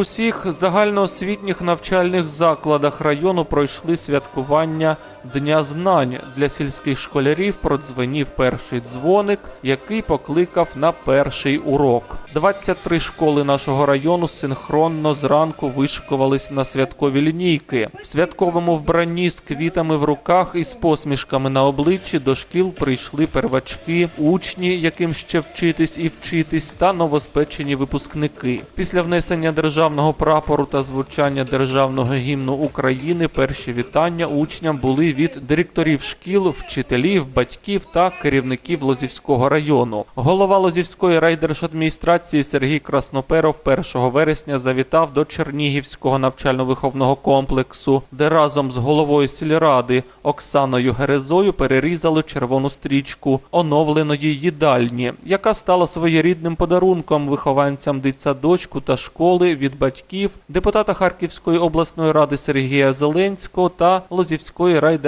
Усіх загальноосвітніх навчальних закладах району пройшли святкування Дня знань. Для сільських школярів продзвенів перший дзвоник, який покликав на перший урок. 23 школи нашого району синхронно зранку вишикувались на святкові лінійки. В святковому вбранні з квітами в руках і з посмішками на обличчі до шкіл прийшли первачки, учні, яким ще вчитись і вчитись, та новоспечені випускники. Після внесення державного прапору та звучання державного гімну України перші вітання учням були від директорів шкіл, вчителів, батьків та керівників Лозівського району. Голова Лозівської райдержадміністрації Сергій Красноперов 1 вересня завітав до Чернігівського навчально-виховного комплексу, де разом з головою сільради Оксаною Герезою перерізали червону стрічку оновленої їдальні, яка стала своєрідним подарунком вихованцям дитсадочку та школи від батьків, депутата Харківської обласної ради Сергія Зеленського та Лозівської райдержадміністрації.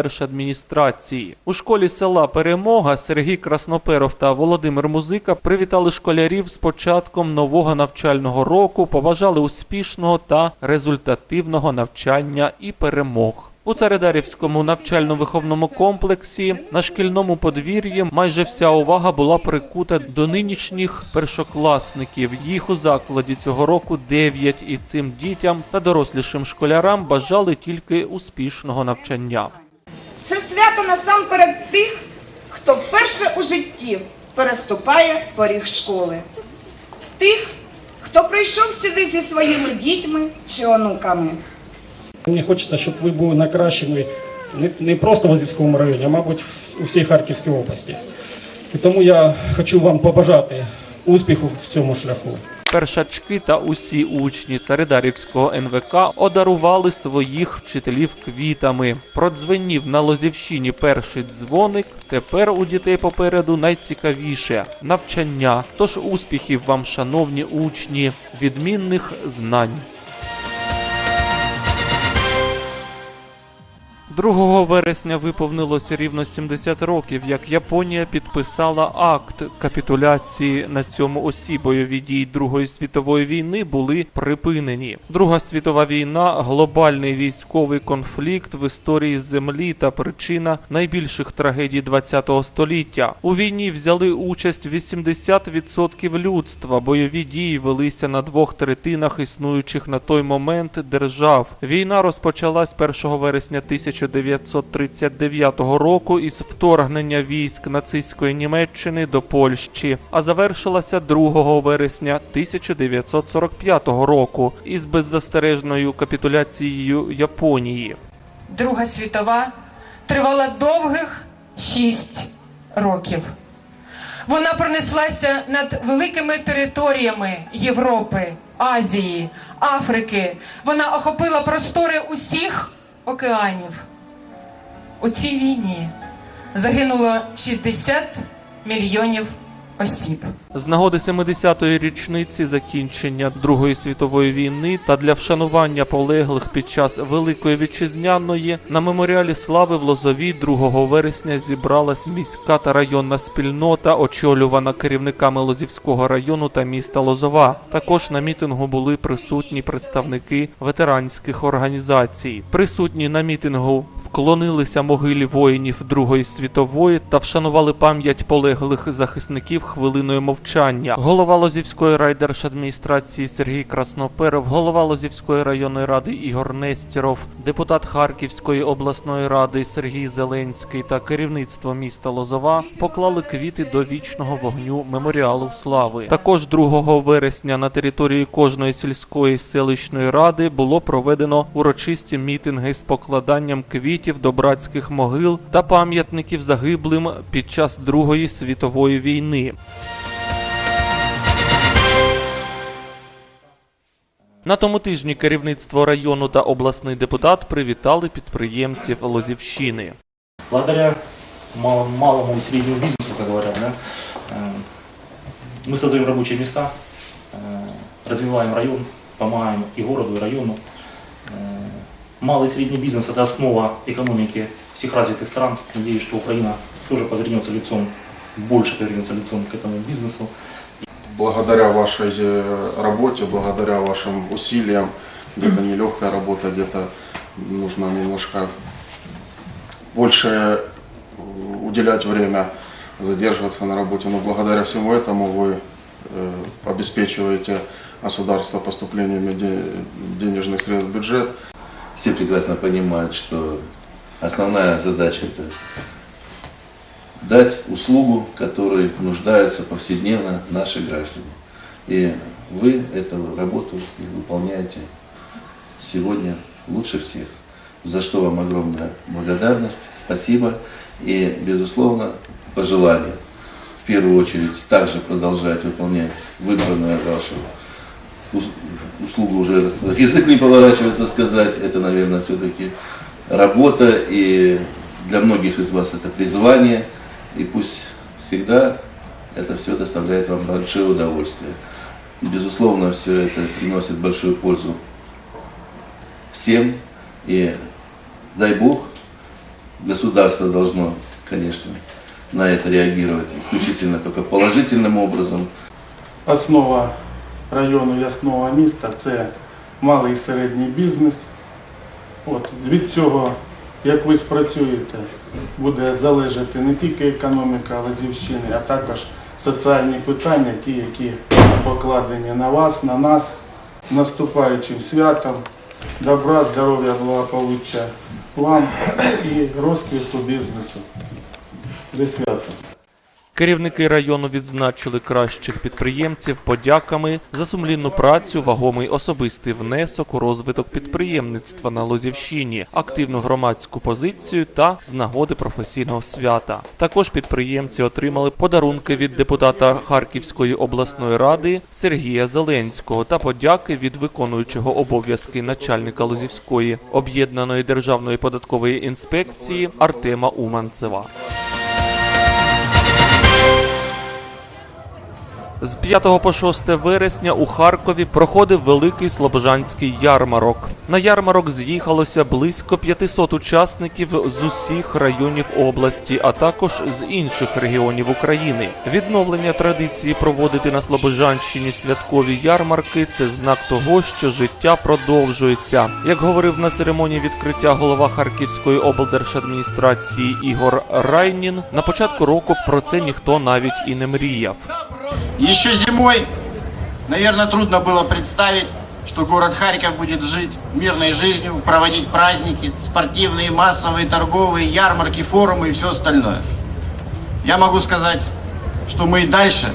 У школі села Перемога Сергій Красноперов та Володимир Музика привітали школярів з початком нового навчального року, побажали успішного та результативного навчання і перемог. У Царедарівському навчально-виховному комплексі на шкільному подвір'ї майже вся увага була прикута до нинішніх першокласників. Їх у закладі цього року 9, і цим дітям та дорослішим школярам бажали тільки успішного навчання. Це насамперед тих, хто вперше у житті переступає поріг школи. Тих, хто прийшов сюди зі своїми дітьми чи онуками. Мені хочеться, щоб ви були найкращими не, просто в Лазівському районі, а мабуть у всій Харківській області. І тому я хочу вам побажати успіху в цьому шляху. Першачки та усі учні Царидарівського НВК одарували своїх вчителів квітами. Продзвенів на Лозівщині перший дзвоник. Тепер у дітей попереду найцікавіше навчання. Тож успіхів вам, шановні учні, відмінних знань. 2 вересня виповнилося рівно 70 років, як Японія підписала акт капітуляції. На цьому осі бойові дії Другої світової війни були припинені. Друга світова війна глобальний військовий конфлікт в історії землі та причина найбільших трагедій ХХ століття. У війні взяли участь 80% людства. Бойові дії велися на двох третинах існуючих на той момент держав. Війна розпочалась 1 вересня 1939 року із вторгнення військ нацистської Німеччини до Польщі, а завершилася 2 вересня 1945 року із беззастережною капітуляцією Японії. Друга світова тривала довгих шість років. Вона пронеслася над великими територіями Європи, Азії, Африки. Вона охопила простори усіх океанів. У цій війні загинуло 60 мільйонів осіб. З нагоди 70-ї річниці закінчення Другої світової війни та для вшанування полеглих під час Великої вітчизняної на меморіалі слави в Лозові 2 вересня зібралась міська та районна спільнота, очолювана керівниками Лозівського району та міста Лозова. Також на мітингу були присутні представники ветеранських організацій. Присутні на мітингу вклонилися могилі воїнів Другої світової та вшанували пам'ять полеглих захисників хвилиною мовчання. Голова Лозівської райдержадміністрації Сергій Красноперов, голова Лозівської районної ради Ігор Нестіров, депутат Харківської обласної ради Сергій Зеленський та керівництво міста Лозова поклали квіти до вічного вогню меморіалу слави. Також 2 вересня на території кожної сільської селищної ради було проведено урочисті мітинги з покладанням квітів до братських могил та пам'ятників загиблим під час Другої світової війни. На тому тижні керівництво району та обласний депутат привітали підприємців Лозівщини. благодаря малому, малому и среднему бизнесу, как говорят, да, э, мы создаем рабочие места, э, развиваем район, помогаем и городу, и району. Малый и средний бизнес – это основа экономики всех развитых стран. Надеюсь, что Украина тоже повернется лицом, больше повернется лицом к этому бизнесу. благодаря вашей э, работе, благодаря вашим усилиям, где-то нелегкая работа, где-то нужно немножко больше э, уделять время, задерживаться на работе. Но благодаря всему этому вы э, обеспечиваете государство поступлениями де- денежных средств в бюджет. Все прекрасно понимают, что основная задача это дать услугу, которой нуждаются повседневно наши граждане. И вы эту работу выполняете сегодня лучше всех. За что вам огромная благодарность, спасибо и, безусловно, пожелание. В первую очередь также продолжать выполнять выбранную вашу ус- услугу уже язык не поворачивается сказать, это, наверное, все-таки работа, и для многих из вас это призвание, и пусть всегда это все доставляет вам большое удовольствие. Безусловно, все это приносит большую пользу всем, и дай Бог, государство должно, конечно, на это реагировать исключительно только положительным образом, Основа району основа міста це малий і середній бізнес. От, від цього, як ви спрацюєте, буде залежати не тільки економіка Лазівщини, а також соціальні питання, ті, які покладені на вас, на нас, наступаючим святом, добра, здоров'я, благополуччя вам і розквіту бізнесу. Зі святом. Керівники району відзначили кращих підприємців подяками за сумлінну працю, вагомий особистий внесок у розвиток підприємництва на Лозівщині, активну громадську позицію та з нагоди професійного свята. Також підприємці отримали подарунки від депутата Харківської обласної ради Сергія Зеленського та подяки від виконуючого обов'язки начальника Лозівської об'єднаної державної податкової інспекції Артема Уманцева. З 5 по 6 вересня у Харкові проходив великий слобожанський ярмарок. На ярмарок з'їхалося близько 500 учасників з усіх районів області, а також з інших регіонів України. Відновлення традиції проводити на Слобожанщині святкові ярмарки це знак того, що життя продовжується. Як говорив на церемонії відкриття голова Харківської облдержадміністрації Ігор Райнін, на початку року про це ніхто навіть і не мріяв. Еще зимой, наверное, трудно было представить, что город Харьков будет жить мирной жизнью, проводить праздники, спортивные, массовые, торговые, ярмарки, форумы и все остальное. Я могу сказать, что мы и дальше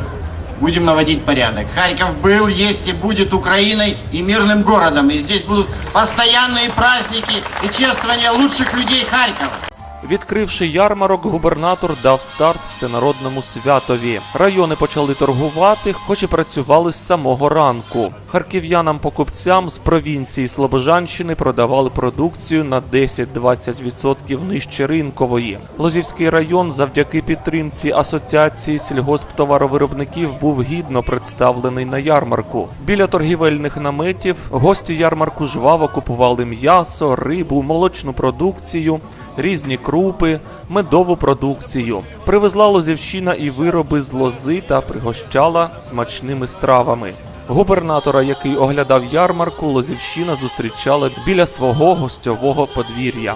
будем наводить порядок. Харьков был, есть и будет Украиной и мирным городом. И здесь будут постоянные праздники и чествование лучших людей Харькова. Відкривши ярмарок, губернатор дав старт всенародному святові. Райони почали торгувати, хоч і працювали з самого ранку. Харків'янам-покупцям з провінції Слобожанщини продавали продукцію на 10-20% нижче ринкової. Лозівський район завдяки підтримці асоціації сільгосптоваровиробників був гідно представлений на ярмарку. Біля торгівельних наметів гості ярмарку жваво купували м'ясо, рибу, молочну продукцію різні крупи, медову продукцію. Привезла Лозівщина і вироби з лози та пригощала смачними стравами. Губернатора, який оглядав ярмарку, Лозівщина зустрічала біля свого гостьового подвір'я.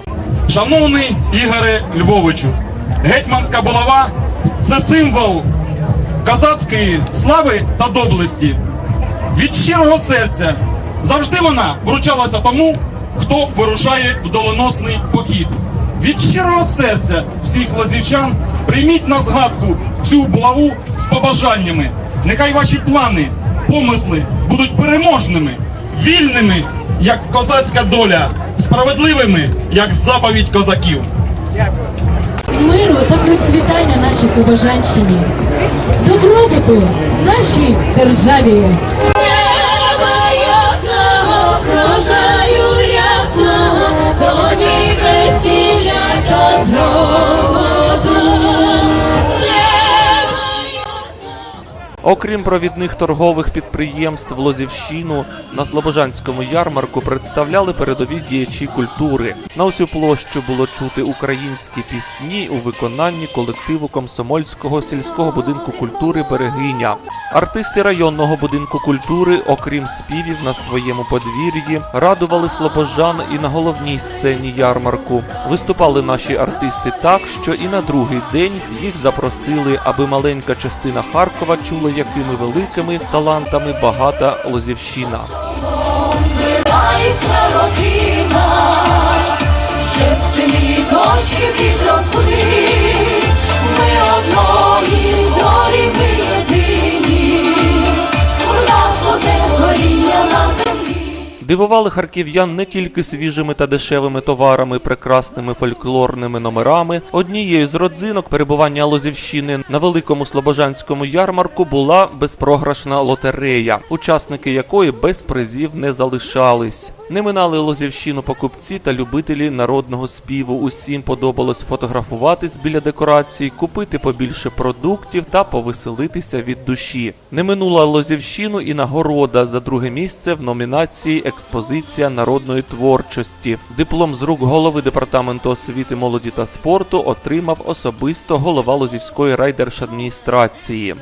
Шановний Ігоре Львовичу, гетьманська булава це символ козацької слави та доблесті. Від щирого серця завжди вона вручалася тому, хто вирушає в доленосний похід. Від щирого серця всіх лазівчан прийміть на згадку цю булаву з побажаннями. Нехай ваші плани, помисли будуть переможними, вільними, як козацька доля, справедливими, як заповідь козаків. миру та процвітання нашій Слобожанщині, добробуту нашій державі. Неба ясного, врожаю Окрім провідних торгових підприємств Лозівщину, на Слобожанському ярмарку представляли передові діячі культури. На усю площу було чути українські пісні у виконанні колективу комсомольського сільського будинку культури Берегиня. Артисти районного будинку культури, окрім співів на своєму подвір'ї, радували слобожан і на головній сцені ярмарку. Виступали наші артисти так, що і на другий день їх запросили, аби маленька частина Харкова чула, якими великими талантами багата Лозівщина. У нас одне горіння на землі. Дивували харків'ян не тільки свіжими та дешевими товарами, прекрасними фольклорними номерами. Однією з родзинок перебування Лозівщини на великому слобожанському ярмарку була безпрограшна лотерея, учасники якої без призів не залишались. Не минали Лозівщину покупці та любителі народного співу. Усім подобалось фотографуватись біля декорацій, купити побільше продуктів та повеселитися від душі. Не минула Лозівщину і нагорода за друге місце в номінації Експозиція народної творчості. Диплом з рук голови департаменту освіти, молоді та спорту отримав особисто голова Лозівської райдержадміністрації.